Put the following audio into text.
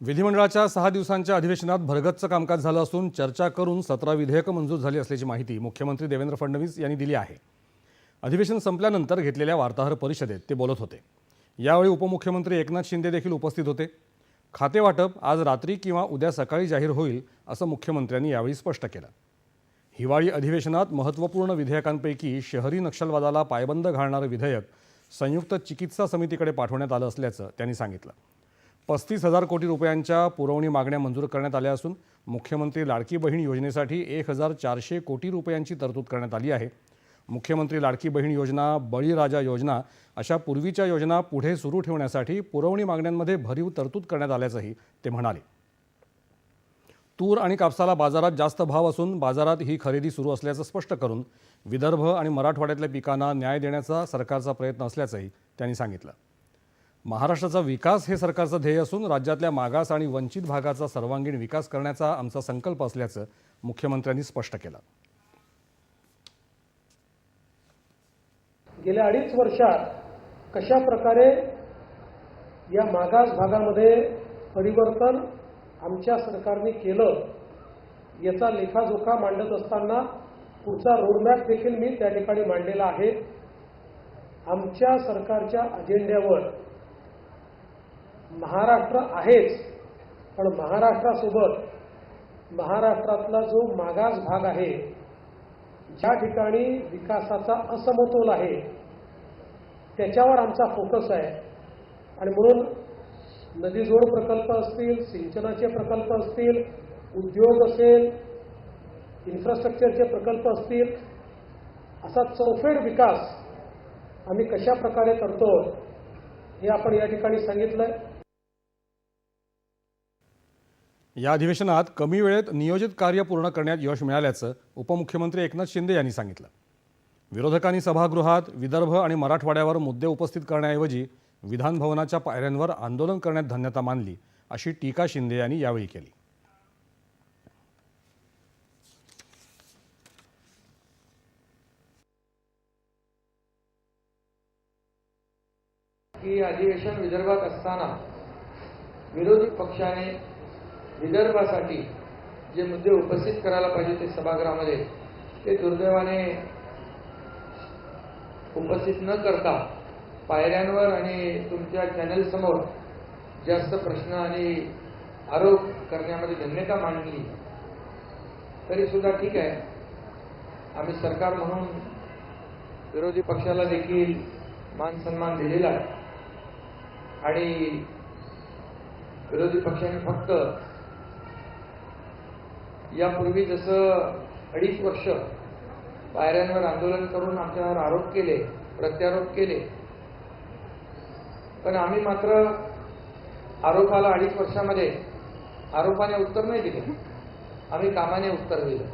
विधिमंडळाच्या सहा दिवसांच्या अधिवेशनात भरगतचं कामकाज झालं असून चर्चा करून सतरा विधेयकं मंजूर झाली असल्याची माहिती मुख्यमंत्री देवेंद्र फडणवीस यांनी दिली आहे. अधिवेशन संपल्यानंतर घेतलेल्या वार्ताहर परिषदेत ते बोलत होते. यावेळी उपमुख्यमंत्री एकनाथ शिंदे देखील उपस्थित होते. खातेवाटप आज रात्री किंवा उद्या सकाळी जाहीर होईल असं मुख्यमंत्र्यांनी यावेळी स्पष्ट केलं. हिवाळी अधिवेशनात महत्त्वपूर्ण विधेयकांपैकी शहरी नक्षलवादाला पायबंद घालणारं विधेयक संयुक्त चिकित्सा समितीकडे पाठवण्यात आलं असल्याचं त्यांनी सांगितलं. पस्तीस हजार कोटी रुपयांच्या पुरवणी मागण्या मंजूर करण्यात आल्या असून मुख्यमंत्री लाडकी बहीण योजनेसाठी एक हजार चारशे कोटी रुपयांची तरतूद करण्यात आली आहे. मुख्यमंत्री लाडकी बहीण योजना बळीराजा योजना अशा पूर्वीच्या योजना पुढे सुरू ठेवण्यासाठी पुरवणी मागण्यांमध्ये भरीव तरतूद करण्यात आल्याचंही ते म्हणाले. तूर आणि कापसाला बाजारात जास्त भाव असून बाजारात ही खरेदी सुरू असल्याचं स्पष्ट करून विदर्भ आणि मराठवाड्यातल्या पिकांना न्याय देण्याचा सरकारचा प्रयत्न असल्याचंही त्यांनी सांगितलं. महाराष्ट्राचा विकास हे सरकारचं ध्येय असून राज्यातल्या मागास आणि वंचित भागाचा सर्वांगीण विकास करण्याचा आमचा संकल्प असल्याचं मुख्यमंत्र्यांनी स्पष्ट केलं. गेल्या अडीच वर्षात कशा प्रकारे या मागास भागामध्ये परिवर्तन आमच्या सरकारने केलं याचा लेखाजोखा मांडत असताना पुढचा रोडमॅप देखील मी त्या ठिकाणी मांडलेला आहे. आमच्या सरकारच्या अजेंड्यावर महाराष्ट्र आहेच पण महाराष्ट्रासोबत महाराष्ट्रातला जो मागास भाग आहे ज्या ठिकाणी विकासाचा असमतोल आहे त्याच्यावर आमचा फोकस आहे. आणि म्हणून नदीजोड प्रकल्प असतील सिंचनाचे प्रकल्प असतील उद्योग असेल इन्फ्रास्ट्रक्चरचे प्रकल्प असतील असा चौफेड विकास आम्ही कशा प्रकारे करतो हे आपण या ठिकाणी सांगितलंय. या अधिवेशनात कमी वेळेत नियोजित कार्य पूर्ण करण्यात यश मिळाल्याचं उपमुख्यमंत्री एकनाथ शिंदे यांनी सांगितलं. विरोधकांनी सभागृहात विदर्भ आणि मराठवाड्यावर मुद्दे उपस्थित करण्याऐवजी विधानभवनाच्या पायऱ्यांवर आंदोलन करण्यात धन्यता मानली अशी टीका शिंदे यांनी यावेळी केली. की अधिवेशन विदर्भात असताना विरोधी पक्षाने विदर्भासाठी जे मुद्दे उपस्थित करायला पाहिजे ते सभागृहामध्ये ते दुर्दैवाने उपस्थित न करता पायऱ्यांवर आणि तुमच्या चॅनलसमोर जास्त प्रश्न आणि आरोप करण्यामध्ये धन्यता मांडली तरी सुद्धा ठीक आहे. आम्ही सरकार म्हणून विरोधी पक्षाला देखील मान सन्मान दिलेला आहे. आणि विरोधी पक्षाने फक्त यापूर्वी जसं अडीच वर्ष पायऱ्यांवर आंदोलन करून आमच्यावर आरोप केले प्रत्यारोप केले. पण आम्ही मात्र आरोपाला अडीच वर्षामध्ये आरोपाने उत्तर नाही दिले. आम्ही कामाने उत्तर दिलं.